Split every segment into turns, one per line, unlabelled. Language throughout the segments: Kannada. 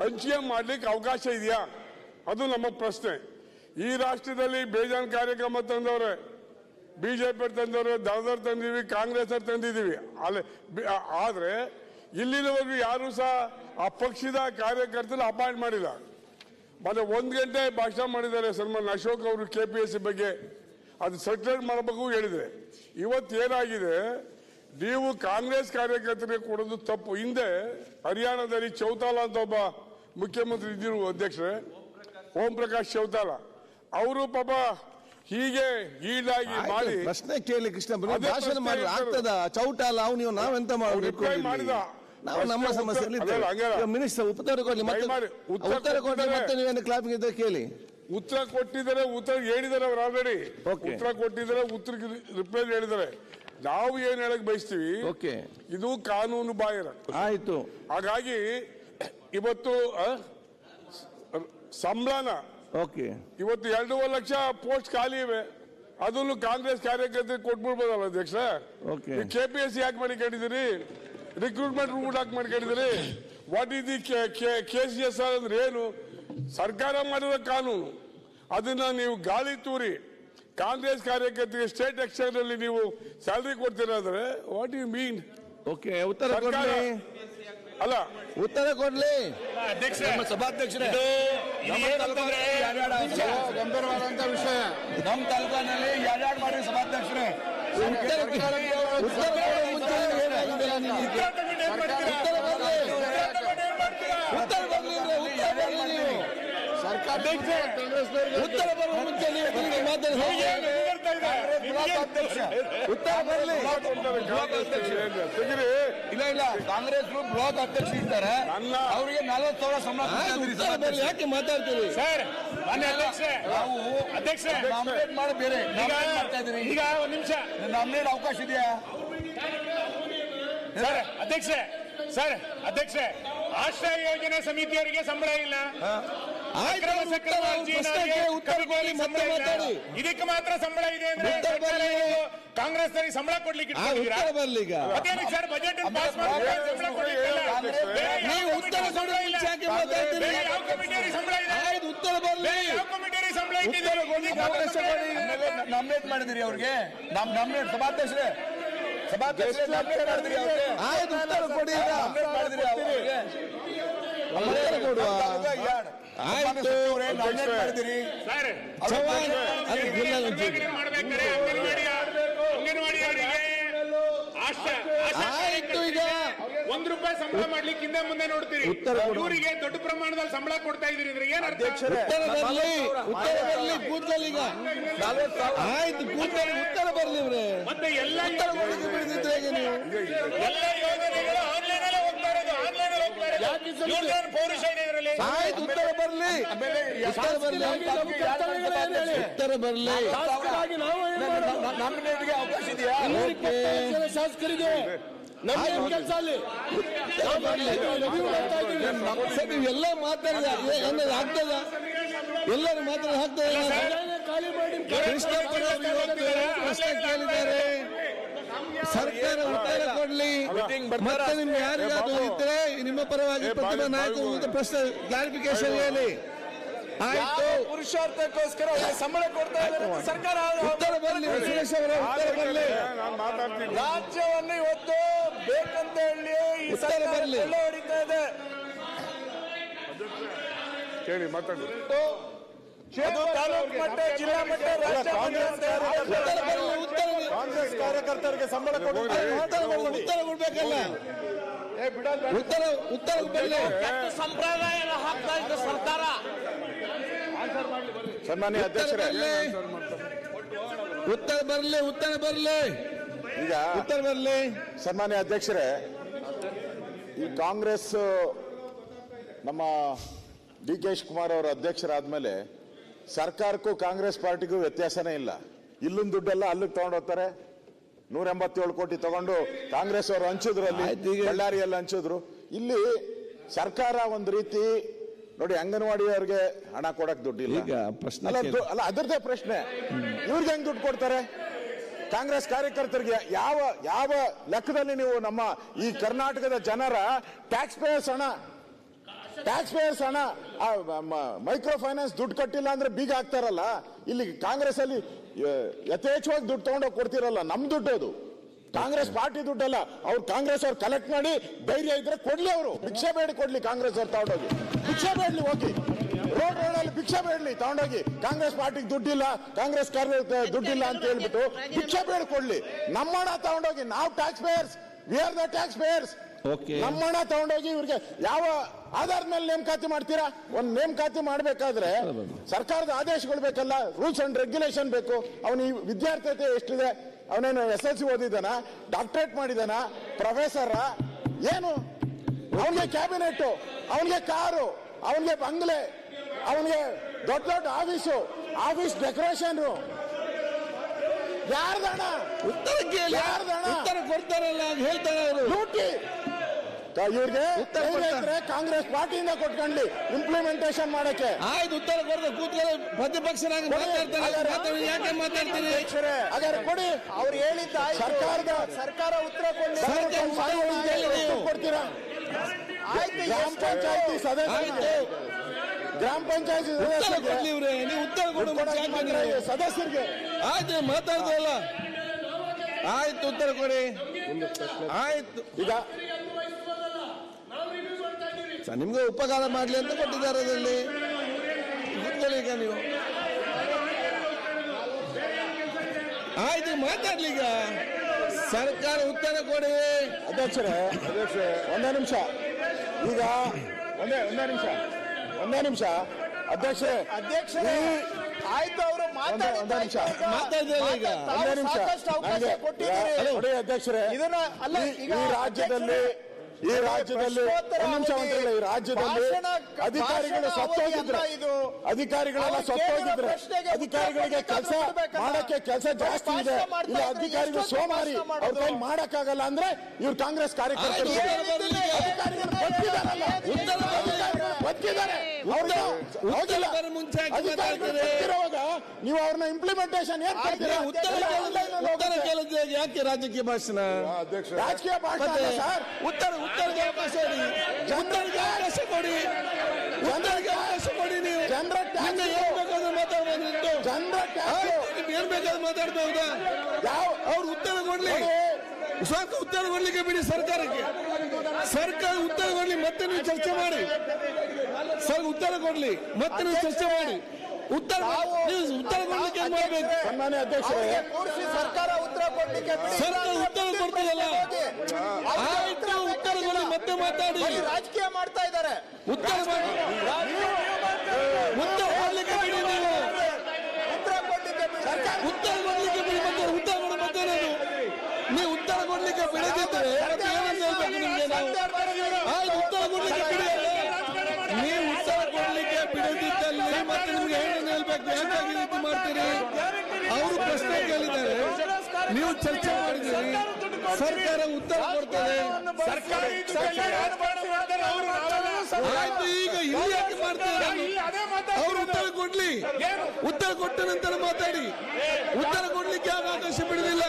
ಹಂಚಿಕೆ ಮಾಡಲಿಕ್ಕೆ ಅವಕಾಶ ಇದೆಯಾ? ಅದು ನಮ್ಮ ಪ್ರಶ್ನೆ. ಈ ರಾಷ್ಟ್ರದಲ್ಲಿ ಬೇಜಾನ್ ಕಾರ್ಯಕ್ರಮ ತಂದವ್ರೆ. ಬಿಜೆಪಿ ತಂದವ್ರೆ ದಾದರ್ ತಂದಿದ್ದೀವಿ, ಕಾಂಗ್ರೆಸ್ ತಂದಿದ್ದೀವಿ. ಅಲ್ಲಿ ಆದ್ರೆ ಇಲ್ಲಿನವರೆಗೂ ಯಾರು ಸಹ ಆ ಪಕ್ಷದ ಕಾರ್ಯಕರ್ತರು ಅಪಾಯಿಂಟ್ ಮಾಡಿಲ್ಲ. ಮತ್ತೆ ಒಂದು ಗಂಟೆ ಭಾಷಣ ಮಾಡಿದ್ದಾರೆ ಸನ್ಮಾನ್ ಅಶೋಕ್ ಅವರು ಕೆ ಪಿ ಎಸ್ ಬಗ್ಗೆ. ಅದು ಸೆಟ್ರೇಟ್ ಮಾಡಬೇಕು ಹೇಳಿದ್ರೆ. ಇವತ್ತು ಏನಾಗಿದೆ? ನೀವು ಕಾಂಗ್ರೆಸ್ ಕಾರ್ಯಕರ್ತರಿಗೆ ಕೊಡೋದು ತಪ್ಪು. ಹಿಂದೆ ಹರಿಯಾಣದಲ್ಲಿ ಚೌತಾಲ ಅಂತ ಒಬ್ಬ ಮುಖ್ಯಮಂತ್ರಿ ಇದ್ದಿರು ಅಧ್ಯಕ್ಷರೇ ಓಂ ಪ್ರಕಾಶ್ ಚೌತಾಲ ಅವರು ಪಾಪ ಹೀಗೆ ಈಡಾಗಿ ಮಾಡಿ
ಪ್ರಶ್ನೆ ಕೇಳಿ ಕೃಷ್ಣ ಭಾಷಣ ಮಾಡಿ ಆಗ್ತದ? ಚೌಟಾಲ ಅವ್ ನೀವು ನಾವೆಂತ
ಮಾಡಿದ.
ನಾವು ನಮ್ಮ
ಸಮಸ್ಯೆ
ಮಿನಿಸ್ಟರ್ ಉತ್ತರ ಕೊಡ್ಲಿ ಮತ್ತೆ
ಉತ್ತರ ಕೊಟ್ಟರೆ.
ಮತ್ತೆ ನೀವೇನು ಕ್ಲಾಪಿಂಗ್ ಇದ್ದರೆ ಕೇಳಿ.
ಉತ್ತರ ಕೊಟ್ಟಿದ್ದಾರೆ ಉತ್ತರ ಹೇಳಿದ್ದಾರೆ ಅವ್ರು ಆಲ್ರೆಡಿ. ಉತ್ತರ ಕೊಟ್ಟಿದ್ದಾರೆ ಉತ್ತರ ರಿಪ್ಲೈ ಹೇಳಿದ್ದಾರೆ. ನಾವು ಏನ್ ಹೇಳಕ್ ಬಯಸ್ತೀವಿ? ಇದು ಕಾನೂನು ಬಾಹಿರ.
ಆಯ್ತು.
ಹಾಗಾಗಿ ಇವತ್ತು ಸಂಬಳನ.
ಓಕೆ.
ಇವತ್ತು ಎರಡೂವರೆ ಲಕ್ಷ ಪೋಸ್ಟ್ ಖಾಲಿ ಇವೆ. ಅದನ್ನು ಕಾಂಗ್ರೆಸ್ ಕಾರ್ಯಕರ್ತರಿಗೆ ಕೊಟ್ಬಿಡ್ಬೋದಲ್ಲ ಅಧ್ಯಕ್ಷ. ಕೆ ಪಿ ಎಸ್ ಸಿ ಯಾಕೆ ಕೇಳಿದಿರಿ ರಿಕ್ರೂಟ್ಮೆಂಟ್ ರೂಟ್ ಯಾಕೆ ಕೇಳಿದಿರಿ what is the K C S R ಅಂದ್ರೆ ಏನು? ಸರ್ಕಾರ ಮಾಡಿರೋ ಕಾನೂನು. ಅದನ್ನ ನೀವು ಗಾಳಿ ತೂರಿ. ಕಾಂಗ್ರೆಸ್ ಕಾರ್ಯಕರ್ತರಿಗೆ ಸ್ಟೇಟ್ ಎಕ್ಸ್ಚೇಂಜ್ ಅಲ್ಲಿ ನೀವು ಸ್ಯಾಲ್ರಿ ಕೊಡ್ತೀರಾ ಅಂದ್ರೆ ವಾಟ್ ಯು ಮೀನ್
ಓಕೆ ಉತ್ತರ
ಅಲ್ಲ.
ಉತ್ತರ ಕೊಡ್ಲಿ.
ಅಧ್ಯಕ್ಷ
ನಮ್ಮ ಸಭಾಧ್ಯಕ್ಷರೇ.
ಗಂಭೀರವಾದಂತ ವಿಷಯ.
ನಮ್ಮ ತಾಲೂಕಿನಲ್ಲಿ ಯಾರ್ಯಾರು ಮಾಡಿ ಸಭಾಧ್ಯಕ್ಷರೇ?
ಉತ್ತರ ಉತ್ತರ ಕೊಡೋ ಮುಂಚೆ ಏನಾಗಿದೆ ನಿಮಗೆ? ಉತ್ತರ ಬರ್ಲಿ ಉತ್ತರ ಬರ್ಲಿ ಅಂದ್ರೆ ಉತ್ತರ ಬರ್ಲಿ ನೀವು ಉತ್ತರ ಬರುವ ಮುಂಚೆ ಉತ್ತರ ಬರ್ಲಿ
ಇಲ್ಲ ಇಲ್ಲ ಕಾಂಗ್ರೆಸ್ ಬ್ಲಾಕ್ ಅಧ್ಯಕ್ಷ ಇದ್ದಾರೆ. ಅವರಿಗೆ ನಲವತ್ತು ಸಾವಿರ ಸಂಬಳ
ಯಾಕೆ ಮಾತಾಡ್ತೀವಿ
ಸರ್
ನಾವು
ಅಧ್ಯಕ್ಷ
ನಾಮಿನೇಟ್ ಮಾಡಿ ಬೇರೆ ಮಾಡ್ತಾ ಇದ್ದೀರಿ
ಈಗ ಒಂದ್ ನಿಮಿಷ.
ನಾಮಿನೇಟ್ ಅವಕಾಶ ಇದೆಯಾ?
ಸರ್ ಅಧ್ಯಕ್ಷ ಸರ್ ಅಧ್ಯಕ್ಷ ಆಶ್ರಯ ಯೋಜನೆ ಸಮಿತಿಯವರಿಗೆ ಸಂಬಳ ಇಲ್ಲ. ಇದಕ್ಕೆ ಮಾತ್ರ ಸಂಬಳ ಇದೆ ಅಂದ್ರೆ ಕಾಂಗ್ರೆಸ್ ಸಂಬಳ ಕೊಡ್ಲಿಕ್ಕೆ ಸರ್ ಬಜೆಟ್ ಪಾಸ್
ನಾಮಿನೇಟ್ ಮಾಡಿದಿರಿ ಅವ್ರಿಗೆ. ನಮ್ ನಾಮಿನೇಟ್ ಸಭಾಧ್ಯಕ್ಷರೇ. ಸಭಾಧ್ಯಕ್ಷರೇ ನಾಮಿನೇಟ್ ಮಾಡಿದಿರಿ ಅವ್ರಿಗೆ.
ಆಯ್ತು ಉತ್ತರ ಕೊಡಿ
ಮಾಡಿದಿರಿ ಅವ್ರಿಗೆ.
ಕೊಡುವ. ಆಯ್ತು ಈಗ.
ಒಂದ್ ರೂಪಾಯಿ ಸಂಬಳ ಮಾಡ್ಲಿಕ್ಕೆ ಹಿಂದೆ ಮುಂದೆ ನೋಡ್ತೀರಿ. ಇವರಿಗೆ ದೊಡ್ಡ ಪ್ರಮಾಣದಲ್ಲಿ ಸಂಬಳ ಕೊಡ್ತಾ ಇದೀರಿ ಅಂದ್ರೆ ಏನ್
ಉತ್ತರ ಬರ್ಲಿ ಉತ್ತರ ಬರ್ಲಿ ಕೂತ್ಕೊಳ್ಳಿ ಈಗ. ಆಯ್ತು ಕೂತ್ಕೊಳ್ಳಿ ಉತ್ತರ ಬರ್ಲಿ ಇವ್ರೆ.
ಮತ್ತೆ ಎಲ್ಲ ಎಲ್ಲ ಯೋಜನೆಗಳು
ಉತ್ತರ ಬರಲಿ. ಉತ್ತರ ಬರಲಿ. ಉತ್ತರ ಬರಲಿ.
ನಾಮಿನೇಟ್ಗೆ ಅವಕಾಶ ಇದೆಯಾ.
ಶಾಸಕರಿಗೆ.
ನೀವೆಲ್ಲ ಮಾತಾಡಿದ. ಏನಾದ್ರು ಆಗ್ತದ. ಎಲ್ಲರೂ ಮಾತಾಡಿ ಆಗ್ತದ.
ಖಾಲಿ ಮಾಡಿ
ಕೃಷ್ಣಪ್ಪನವರು ಇವತ್ತು ಪ್ರಶ್ನೆ ಕೇಳಿದ್ದಾರೆ. ಸರ್ಕಾರ ಉತ್ತರ ಕೊಡ್ಲಿ. ಮತ್ತೆ ನಿಮ್ಗೆ ಯಾರಿಗಾದ್ರು ಇದ್ರೆ ನಿಮ್ಮ ಪರವಾಗಿ ಪ್ರತಿಭಾ ನಾಯಕರು ಪ್ರಶ್ನೆ ಕ್ಲಾರಿಫಿಕೇಶನ್ ಹೇಳಿ. ಆಯ್ತು.
ಪುರುಷಾರ್ಥಕ್ಕೋಸ್ಕರ ಸಂಬಳ ಕೊಡ್ತಾ ಇದ್ದಾರೆ? ಸರ್ಕಾರ
ಉತ್ತರ ಬರಲಿ ಸುರೇಶ್ ಅವರ ಉತ್ತರ ಬರ್ಲಿ.
ನಾನು ಮಾತಾಡ್ತೀನಿ.
ರಾಜ್ಯವನ್ನು ಇವತ್ತು ಬೇಕಂತ ಹೇಳಿ ಈ
ಉತ್ತರ
ಸರ್ಕಾರ ಹೊಡಿತಾ ಇದೆ.
ಕೇಳಿ ಮಾತಾಡಿ.
ತಾಲೂಕು ಮಟ್ಟ ಜಿಲ್ಲಾ ಮಟ್ಟ ರಾಜ್ಯ ಮಟ್ಟ ಅಂತ ಇರುತ್ತೆ.
ಉತ್ತರ ಬರ್ಲಿ ಉತ್ತರ
ಕಾಂಗ್ರೆಸ್ ಕಾರ್ಯಕರ್ತರಿಗೆ ಸಂಬಳ ಕೊಡಬೇಕಲ್ಲ
ಉತ್ತರ ಕೊಡ್ಬೇಕಲ್ಲ. ಉತ್ತರ ಉತ್ತರ
ಸಂಪ್ರದಾಯ ಹಾಕ್ತಾ ಇದ್ದ ಸರ್ಕಾರ?
ಸನ್ಮಾನ್ಯ ಅಧ್ಯಕ್ಷರೇ.
ಉತ್ತರ ಬರಲಿ ಉತ್ತರ ಬರಲಿ.
ಈಗ
ಉತ್ತರ ಬರಲಿ.
ಸನ್ಮಾನ್ಯ ಅಧ್ಯಕ್ಷರೇ ಈ ಕಾಂಗ್ರೆಸ್ ನಮ್ಮ ಡಿ ಕೆ ಶಿವಕುಮಾರ್ ಅವರ ಅಧ್ಯಕ್ಷರಾದ್ಮೇಲೆ ಸರ್ಕಾರಕ್ಕೂ ಕಾಂಗ್ರೆಸ್ ಪಾರ್ಟಿಗೂ ವ್ಯತ್ಯಾಸನೇ ಇಲ್ಲ. ಇಲ್ಲೊಂದು ದುಡ್ಡೆಲ್ಲ ಅಲ್ಲಿಗೆ ತಗೊಂಡು ಹೋಗ್ತಾರೆ. ನೂರ ಎಂಬತ್ತೇಳು ಕೋಟಿ ತಗೊಂಡು ಕಾಂಗ್ರೆಸ್ ಅವರು ಹಂಚಿದ್ರು
ಈಗ-
ಬಳ್ಳಾರಿಯಲ್ಲಿ ಹಂಚಿದ್ರು. ಇಲ್ಲಿ ಸರ್ಕಾರ ಒಂದು ರೀತಿ ನೋಡಿ ಅಂಗನವಾಡಿಯವರಿಗೆ ಹಣ ಕೊಡಕ್ ದುಡ್ಡಿಲ್ಲ.
ಪ್ರಶ್ನೆ.
ಅಲ್ಲ ಅದರದೇ ಪ್ರಶ್ನೆ. ಇವ್ರಿಗೆ ಹೆಂಗ್ ದುಡ್ಡು ಕೊಡ್ತಾರೆ? ಕಾಂಗ್ರೆಸ್ ಕಾರ್ಯಕರ್ತರಿಗೆ ಯಾವ ಯಾವ ಲೆಕ್ಕದಲ್ಲಿ ನೀವು ನಮ್ಮ ಈ ಕರ್ನಾಟಕದ ಜನರ ಟ್ಯಾಕ್ಸ್ ಪೇಯರ್ಸ್ ಹಣ ಟ್ಯಾಕ್ಸ್ ಪೇಯರ್ಸ್ ಹಣ ಮೈಕ್ರೋ ಫೈನಾನ್ಸ್ ದುಡ್ಡು ಕಟ್ಟಿಲ್ಲ ಅಂದ್ರೆ ಬೀಗ ಹಾಕ್ತಾರಲ್ಲ, ಇಲ್ಲಿ ಕಾಂಗ್ರೆಸ್ ಅಲ್ಲಿ ಯಥೇಚ್ಛವಾಗಿ ದುಡ್ಡು ತಗೊಂಡೋಗಿ ಕೊಡ್ತಿರಲ್ಲ, ನಮ್ ದುಡ್ಡು ಅದು. ಕಾಂಗ್ರೆಸ್ ಪಾರ್ಟಿ ದುಡ್ಡಲ್ಲ, ಅವ್ರು ಕಾಂಗ್ರೆಸ್ ಅವ್ರು ಕಲೆಕ್ಟ್ ಮಾಡಿ, ಧೈರ್ಯ ಇದ್ರೆ ಕೊಡ್ಲಿ ಅವರು. ಭಿಕ್ಷೆ ಬೇಡಿ ಕೊಡ್ಲಿ ಕಾಂಗ್ರೆಸ್ ಅವ್ರು ತಗೊಂಡೋಗಿ. ಭಿಕ್ಷೆ ಬೇಡ್ಲಿ ಹೋಗಿ. ರೋಡ್ ರೋಡಲ್ಲಿ ಭಿಕ್ಷೆ ಬೇಡ್ಲಿ ತಗೊಂಡೋಗಿ. ಕಾಂಗ್ರೆಸ್ ಪಾರ್ಟಿಗೆ ದುಡ್ಡಿಲ್ಲ, ಕಾಂಗ್ರೆಸ್ ದುಡ್ಡಿಲ್ಲ ಅಂತ ಹೇಳ್ಬಿಟ್ಟು ಭಿಕ್ಷೆ ಬೇಡ ಕೊಡ್ಲಿ ನಮ್ಮ ಹಣ ತಗೊಂಡೋಗಿ, ನಾವು taxpayers we are the taxpayers. ನಮ್ಮ ಹಣ ತಗೊಂಡೋಗಿ ಇವ್ರಿಗೆ ಯಾವ ಆಧಾರ್ ಮೇಲೆ ನೇಮಕಾತಿ ಮಾಡ್ತೀರಾ? ಒಂದ್ ನೇಮಕಾತಿ ಮಾಡಬೇಕಾದ್ರೆ ಸರ್ಕಾರದ ಆದೇಶಗಳು ಬೇಕಲ್ಲ ರೂಲ್ಸ್ ಅಂಡ್ ರೆಗ್ಯುಲೇಷನ್ ಬೇಕು. ಅವನು ಈ ವಿದ್ಯಾರ್ಥಿತೆ ಎಷ್ಟಿದೆ? ಅವನೇನು ಎಸ್ ಎಲ್ ಸಿ ಓದಿದಾನ ಡಾಕ್ಟರೇಟ್ ಮಾಡಿದಾನ ಪ್ರೊಫೆಸರ ಏನು? ಅವನಿಗೆ ಕ್ಯಾಬಿನೆಟ್ ಅವನಿಗೆ ಕಾರು ಅವನಿಗೆ ಬಂಗ್ಲೆ ಅವನಿಗೆ ದೊಡ್ಡ ದೊಡ್ಡ ಆಫೀಸು ಆಫೀಸ್ ಡೆಕೋರೇಷನ್ ಯಾರ್ದಣ
ಉತ್ತರ ಕೇಳಿ.
ಯಾರ್ದಣ?
ಉತ್ತರ ಕೊಡ್ತಾರಲ್ಲ ಅಂತ ಹೇಳ್ತಾರೆ ಅವರು.
ಕ- ಇವ್ರಿಗೆ
ಉತ್ತರ.
ಕಾಂಗ್ರೆಸ್ ಪಾರ್ಟಿಯಿಂದ ಕೊಟ್ಕೊಂಡ್ಲಿ ಇಂಪ್ಲಿಮೆಂಟೇಷನ್ ಮಾಡಕ್ಕೆ.
ಆಯ್ತು ಉತ್ತರ ಕೊಡ್ತಾರೆ ಕೂತ್ಕೊಳ್ಳಿ. ಪ್ರತಿಪಕ್ಷನಾಗಿ. ಮಾತಾಡ್ತಾರೆ. ಯಾಕೆ ಮಾತಾಡ್ತೀರಿ?
ಹಾಗಾದ್ರೆ ಕೊಡಿ.
ಅವ್ರು ಹೇಳಿದ್ದ
ಸರ್ಕಾರದ
ಸರ್ಕಾರ ಉತ್ತರ.
ಕೊಡ್ತೀರಾ?
ಆಯ್ತು
ಗ್ರಾಮ ಪಂಚಾಯತಿ
ಸದಸ್ಯ
ಗ್ರಾಮ ಪಂಚಾಯತಿ
ಉತ್ತರ
ಸದಸ್ಯರಿಗೆ
ಕೊಡ್ಲಿ ಇವ್ರೆ ನೀವು ಉತ್ತರ ಕೊಡು?
ಈ ಸದಸ್ಯರಿಗೆ.
ಆಯ್ತು ಮಾತಾಡ್ತಲ್ಲ ಆಯ್ತು ಉತ್ತರ ಕೊಡಿ. ಆಯ್ತು.
ಈಗ
ನಿಮ್ಗೆ ಉಪಕಾರ ಮಾಡ್ಲಿ ಅಂತ ಕೊಟ್ಟಿದ್ದಾರೆ ಅದರಲ್ಲಿ. ಈಗ ನೀವು. ಆಯ್ತು ಮಾತಾಡ್ಲಿ ಈಗ. ಸರ್ಕಾರ ಉತ್ತರ ಕೊಡಿ.
ಅಧ್ಯಕ್ಷರೇ ಒಂದೇ ನಿಮಿಷ. ಈಗ ಒಂದೇ ಒಂದೇ ನಿಮಿಷ. ಒಂದೇ ನಿಮಿಷ.
ಅಧ್ಯಕ್ಷ
ಅಧ್ಯಕ್ಷ
ಆಯ್ತು ಅವರು
ಒಂದೇ ಒಂದೇ ನಿಮಿಷ. ಒಂದೇ ನಿಮಿಷ. ನನಗೆ ನೋಡಿ ಅಧ್ಯಕ್ಷರೇ
ಇದನ್ನ ಅಲ್ಲ
ಈ- ರಾಜ್ಯದಲ್ಲಿ ಈ ರಾಜ್ಯದಲ್ಲಿ ನಿಮಿಷ ಈ ರಾಜ್ಯದಲ್ಲಿ ಅಧಿಕಾರಿಗಳು ಸತ್ತೋಗಿದ್ರೆ
ಇದು.
ಅಧಿಕಾರಿಗಳೆಲ್ಲ ಸತ್ತೋಗಿದ್ರೆ ಅಧಿಕಾರಿಗಳಿಗೆ ಕೆಲಸ. ಮಾಡಕ್ಕೆ ಕೆಲಸ ಜಾಸ್ತಿ ಇದೆ. ಇಲ್ಲ ಅಧಿಕಾರಿಗಳು ಸೋಮಾರಿ ಅವ್ರ? ಕೈ ಮಾಡಕ್ಕಾಗಲ್ಲ ಅಂದ್ರೆ ಇವ್ರು ಕಾಂಗ್ರೆಸ್ ಕಾರ್ಯಕರ್ತರು. ಬದುಕಿರುವಾಗ ನೀವು ಅವ್ರನ್ನ ಇಂಪ್ಲಿಮೆಂಟೇಷನ್ ಏನ್?
ಉತ್ತರ ಕೇಳಿದ್ರೆ ಉತ್ತರ ಯಾಕೆ ರಾಜಕೀಯ ಭಾಷಣ?
ರಾಜಕೀಯ ಭಾಷಣ ಸರ್.
ಉತ್ತರ ಉತ್ತರಕ್ಕೆ ಅವಕಾಶ ಕೊಡಿ. ಉತ್ತರಕ್ಕೆ ಅವಕಾಶ ಕೊಡಿ. ಉತ್ತರಕ್ಕೆ ಅವಕಾಶ ಕೊಡಿ ನೀವು.
ಜನರ ಟ್ಯಾಕ್ಸ್
ಏನ್ ಬೇಕಾದ್ರೂ ಮಾತಾಡ್ಬೋದು
ಜನರ ಟ್ಯಾಕ್ಸ್
ಏನ್ ಬೇಕಾದ್ರೂ ಮಾತಾಡ್ಬಹುದಾ
ಯಾವ
ಅವ್ರು ಉತ್ತರ ಕೊಡ್ಲಿ. ಸ್ವಲ್ಪ ಉತ್ತರ ಕೊಡ್ಲಿಕ್ಕೆ ಬಿಡಿ ಸರ್ಕಾರಕ್ಕೆ. ಸರ್ಕಾರ ಉತ್ತರ ಕೊಡ್ಲಿ ಮತ್ತೆ ನೀವು ಚರ್ಚೆ ಮಾಡಿ. ಸರ್ ಉತ್ತರ ಕೊಡ್ಲಿ. ಮತ್ತೆ ನೀವು ಚರ್ಚೆ ಮಾಡಿ. ಉತ್ತರ ಉತ್ತರ ಕೊಡ್ಲಿಕ್ಕೆ ಮಾಡಬೇಕು?
ಸನ್ಮಾನ್ಯ ಅಧ್ಯಕ್ಷರೇ.
ಸರ್ಕಾರ ಉತ್ತರ ಕೊಡ್ಲಿಕ್ಕೆ.
ಸರ್ಕಾರ ಉತ್ತರ.
ಅವ್ರಿಗೆ
ಆಯ್ತು ಉತ್ತರ ಕೊಡಿ ಮತ್ತೆ ಮಾತಾಡಿ.
ರಾಜಕೀಯ ಮಾಡ್ತಾ ಇದ್ದಾರೆ.
ಉತ್ತರ ಮಾಡಿ ಉತ್ತರ ಕೊಡ್ಲಿಕ್ಕೆ ಬಿಡಿ ನೀವು
ಉತ್ತರ ಕೊಡ್ಲಿಕ್ಕೆ ಬಿಡಿ.
ಉತ್ತರ ಕೊಡ್ಲಿಕ್ಕೆ ಬಿಡಿ ಮತ್ತೆ ಉತ್ತರ ಕೊಡಿ ಮತ್ತೆ ನಾನು ನೀವು ಉತ್ತರ ಕೊಡ್ಲಿಕ್ಕೆ ಬಿಡದಿದ್ರೆ ಮತ್ತೆ ಏನಂತ ಹೇಳ್ಬೇಕು ನಿಮ್ಗೆ ನಾವು ಆಯ್ತು ಉತ್ತರ ಕೊಡ್ಲಿಕ್ಕೆ ಬಿಡಿ ಅಲ್ಲ. ನೀವು ಉತ್ತರ ಕೊಡ್ಲಿಕ್ಕೆ ಬಿಡದಿದ್ದಲ್ಲಿ ಮತ್ತೆ ನಿಮ್ಗೆ ಹೇಳ್ಬೇಕು ರೀತಿ ಮಾಡ್ತೀರಿ? ಅವರು ಪ್ರಶ್ನೆ ಕೇಳಿದ್ದಾರೆ ನೀವು ಚರ್ಚೆ ಮಾಡಿದ್ದೀರಿ. ಸರ್ಕಾರ ಉತ್ತರ
ನಾವೆಲ್ಲ
ಆಯ್ತು ಈಗ ಅವ್ರು ಉತ್ತರ ಕೊಡ್ಲಿ. ಉತ್ತರ ಕೊಟ್ಟ ನಂತರ ಮಾತಾಡಿ. ಉತ್ತರ ಕೊಡ್ಲಿಕ್ಕೆ ಯಾಕೆ ಅವಕಾಶ ಬಿಡುದಿಲ್ಲ?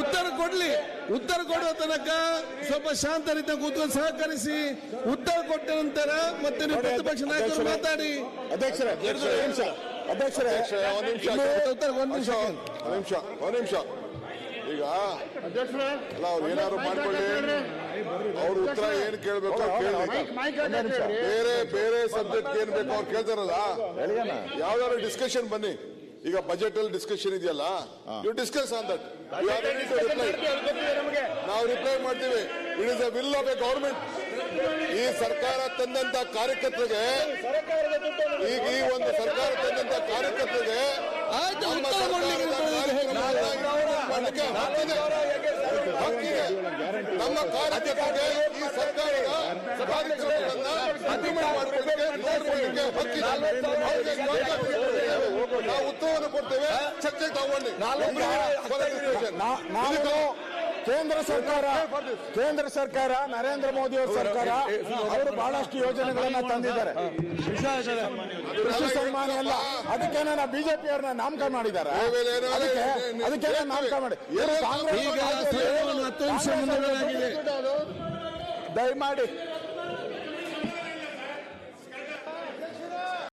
ಉತ್ತರ ಕೊಡ್ಲಿ. ಉತ್ತರ ಕೊಡುವ ತನಕ ಸ್ವಲ್ಪ ಶಾಂತ ರೀತಿ ಕೂತ್ಕೊಂಡು ಸಹಕರಿಸಿ. ಉತ್ತರ ಕೊಟ್ಟ ನಂತರ ಮತ್ತೆ ನೀವು ಪ್ರತಿಪಕ್ಷ ನಾಯಕರು ಮಾತಾಡಿ.
ಅಧ್ಯಕ್ಷರೇ ಒಂದ್ ನಿಮಿಷ. ಅಧ್ಯಕ್ಷರೇ
ಒಂದ್ ನಿಮಿಷ.
ಉತ್ತರ ಒಂದು ನಿಮಿಷ.
ಒಂದ್ ನಿಮಿಷ ಒಂದ್ ನಿಮಿಷ. ಈಗ ಅಲ್ಲ ಅವ್ರು ಏನಾದ್ರು ಮಾಡ್ಕೊಳ್ಳಿ. ಅವ್ರ ಉತ್ತರ ಏನ್ ಕೇಳ್ಬೇಕು ಬೇರೆ ಬೇರೆ ಸಬ್ಜೆಕ್ಟ್ ಏನ್ ಬೇಕು ಅವ್ರು ಕೇಳ್ತಾರಲ್ಲ? ಯಾವ್ದಾದ್ರು ಡಿಸ್ಕಷನ್ ಬನ್ನಿ. ಈಗ ಬಜೆಟ್ ಅಲ್ಲಿ ಡಿಸ್ಕಷನ್ ಇದೆಯಲ್ಲ ಯು ಡಿಸ್ಕಸ್ ಆನ್ ದಟ್ ನಾವು ರಿಪ್ಲೈ ಮಾಡ್ತೀವಿ. It is a will of a government ಈ ಸರ್ಕಾರ ತಂದಂತ ಕಾರ್ಯಕರ್ತರಿಗೆ ಈಗ ಈ ಒಂದು ಸರ್ಕಾರ ತಂದಂತ ಕಾರ್ಯಕರ್ತರಿಗೆ ಮಾಡ್ಲಿಕ್ಕೆ ಹಕ್ಕಿದೆ. ನಮ್ಮ ಕಾರ್ಯಕರ್ತರಿಗೆ ಈ ಸರ್ಕಾರದ ಕಾರ್ಯಕ್ರಮಗಳನ್ನ ಇಂಪ್ಲಿಮೆಂಟ್ ಮಾಡ್ಕೊಳ್ಳಿಕ್ಕೆ ನೋಡ್ಕೊಳ್ಳಿಕ್ಕೆ ಹಕ್ಕಿದೆ ನಾವು ಉತ್ತರವನ್ನು ಕೊಡ್ತೇವೆ. ಚರ್ಚೆ ತಗೊಂಡು
ನಾವು ಕೇಂದ್ರ ಸರ್ಕಾರ ಕೇಂದ್ರ ಸರ್ಕಾರ ನರೇಂದ್ರ ಮೋದಿ ಅವರ ಸರ್ಕಾರ ಅವರು ಬಹಳಷ್ಟು ಯೋಜನೆಗಳನ್ನ ತಂದಿದ್ದಾರೆ ಕೃಷಿ ಸನ್ಮಾನ ಎಲ್ಲ ಅದಕ್ಕೆ ನಾನು ಬಿಜೆಪಿ ಅವ್ರನ್ನ ನಾಮಕ ಮಾಡಿದ್ದಾರೆ ಅದಕ್ಕೆ ಅದಕ್ಕೆ ನಾಮಕರಣ ಮಾಡಿ ದಯಮಾಡಿ